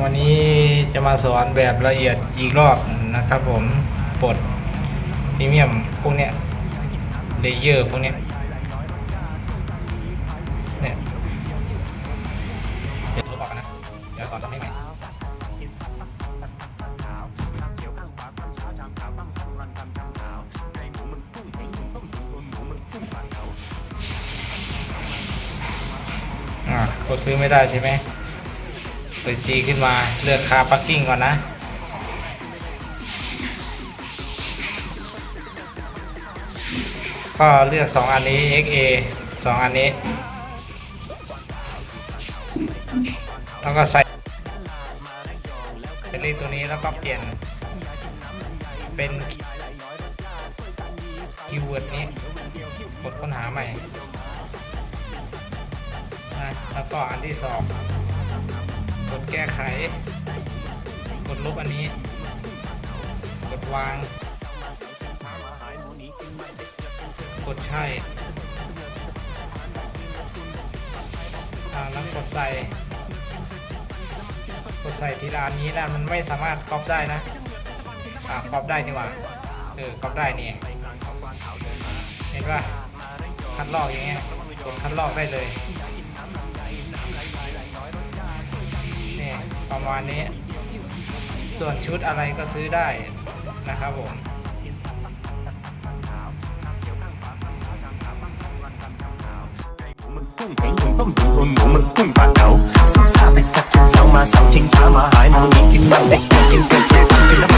วันนี้จะมาสอนแบบละเอียดอีกรอบนะครับผมปลดพรีเมียมพวกเนี้ยเลเยอร์พวกเนี้ยเนี่ยเดี๋ยวลบออกนะเดี๋ยวสอนทำให้ไหมอ่กดซื้อไม่ได้ใช่ไหม เปิดจีขึ้นมาเลือกคาปักกิ้งก่อนนะก็เลือก 2 อันนี้ XA 2 อันนี้ แล้วก็ใส่เบรี่ตัวนี้แล้วก็เปลี่ยน เป็นคีย์เวิร์ดนี้กดค้นหาใหม่ แล้วก็อันที่สอง กดแก้ไข กดลบอันนี้ กดวาง กดใช่แล้วกดใส่ กดใส่ที่ร้านนี้แล้วมันไม่สามารถกรอบได้นะ อ่ากรอบได้นี่หว่า เออกรอบได้นี่ เห็นป่ะคัดลอกอย่างเงี้ยกดคัดลอกได้เลย ประมาณนี้ ส่วนชุดอะไรก็ซื้อได้นะครับผมสู้ซาไปจับจนสามาสาชิงช้ามาหายมาหนีกินมันเด็กกินเกินเกินกินแล้ว